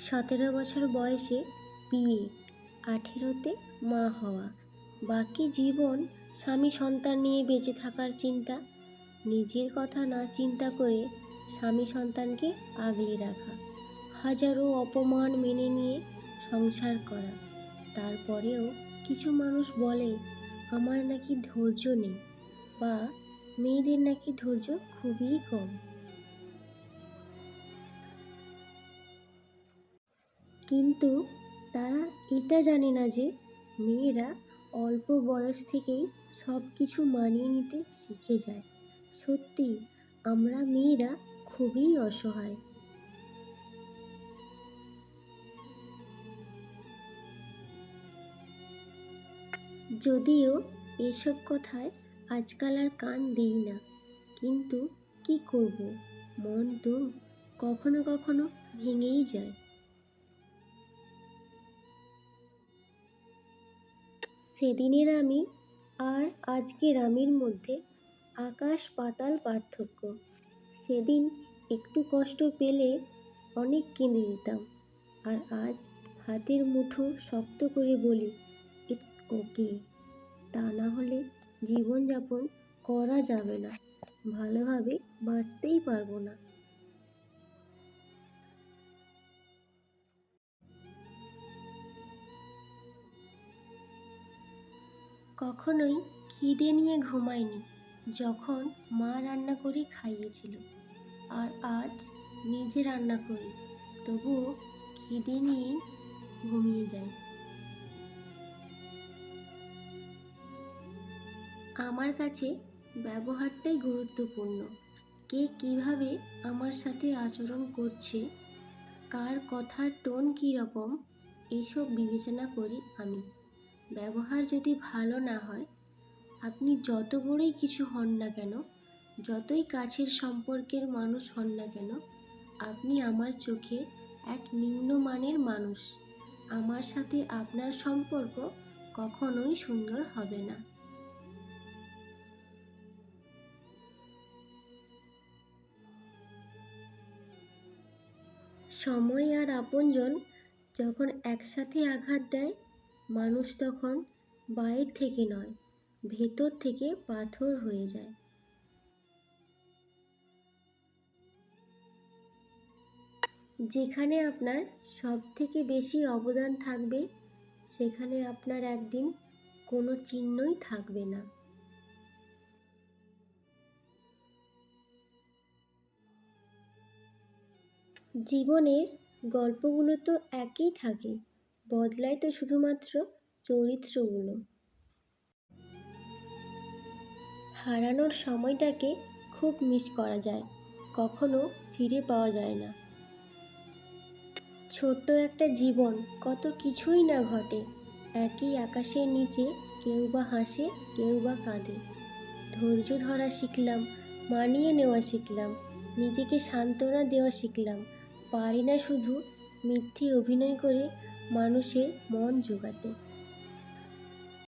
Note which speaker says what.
Speaker 1: সতেরো বছর বয়সে বিয়ে, আঠেরোতে মা হওয়া। বাকি জীবন স্বামী সন্তান নিয়ে বেঁচে থাকার চিন্তা। নিজের কথা না চিন্তা করে স্বামী সন্তানকে আগলে রাখা। হাজারো অপমান মেনে নিয়ে সংসার করা। তারপরেও কিছু মানুষ বলে, আমার নাকি ধৈর্য নেই বা, মেয়েদের নাকি ধৈর্য খুবই কম। কিন্তু তারা এটা জানে না যে মেয়েরা অল্প বয়স থেকেই সব কিছু মানিয়ে নিতে শিখে যায়। সত্যি, আমরা মেয়েরা খুবই অসহায়। যদিও এসব কথায় আজকাল আর কান দিই না, কিন্তু কি করব? মন তো কখনো কখনো ভেঙেই যায়। সেদিনের আমি আর আজকের আমির মধ্যে আকাশ পাতাল পার্থক্য। সেদিন একটু কষ্ট পেলে অনেক কিনে দিতাম আর আজ হাতের মুঠো শক্ত করে বলি, ইটস ওকে। তা না হলে জীবনযাপন করা যাবে না। ভালোভাবে বাঁচতেই পারব না। কখনোই খিদে নিয়ে ঘুমাইনি যখন মা রান্না করে খাইয়েছিল। আর আজ নিজে রান্না করি, তবুও খিদে নিয়েই ঘুমিয়ে যাই। আমার কাছে ব্যবহারটাই গুরুত্বপূর্ণ। কে কীভাবে আমার সাথে আচরণ করছে, কার কথার টোন কী রকম এসব বিবেচনা করি আমি। ব্যবহার যদি ভালো না হয়, আপনি যত বড়ই কিছু হন না কেন, যতই কাছের সম্পর্কের মানুষ হন না কেন, আপনি আমার চোখে এক নিম্নমানের মানুষ। আমার সাথে আপনার সম্পর্ক কখনোই সুন্দর হবে না। সময় আর আপনজন যখন একসাথে আঘাত দেয় মানুষ তখন বাইর থেকে নয়, ভেতর থেকে পাথর হয়ে যায়। যেখানে আপনার সব থেকে বেশি অবদান থাকবে, সেখানে আপনার একদিন কোনো চিহ্নই থাকবে না। জীবনের গল্পগুলো তো একই থাকে। বদলায় তো শুধুমাত্র চরিত্রগুলো। হারানোর সময়টাকে খুব মিস করা যায়, কখনো ফিরে পাওয়া যায় না। ছোট্ট একটা জীবন, কত কিছুই না ঘটে, একই আকাশের নিচে কেউ বা হাসে, কেউ বা কাঁদে। ধৈর্য ধরা শিখলাম, মানিয়ে নেওয়া শিখলাম, নিজেকে সান্ত্বনা দেওয়া শিখলাম, পারি না শুধু মিথ্যে অভিনয় করে মানুষের মন জোগাতে।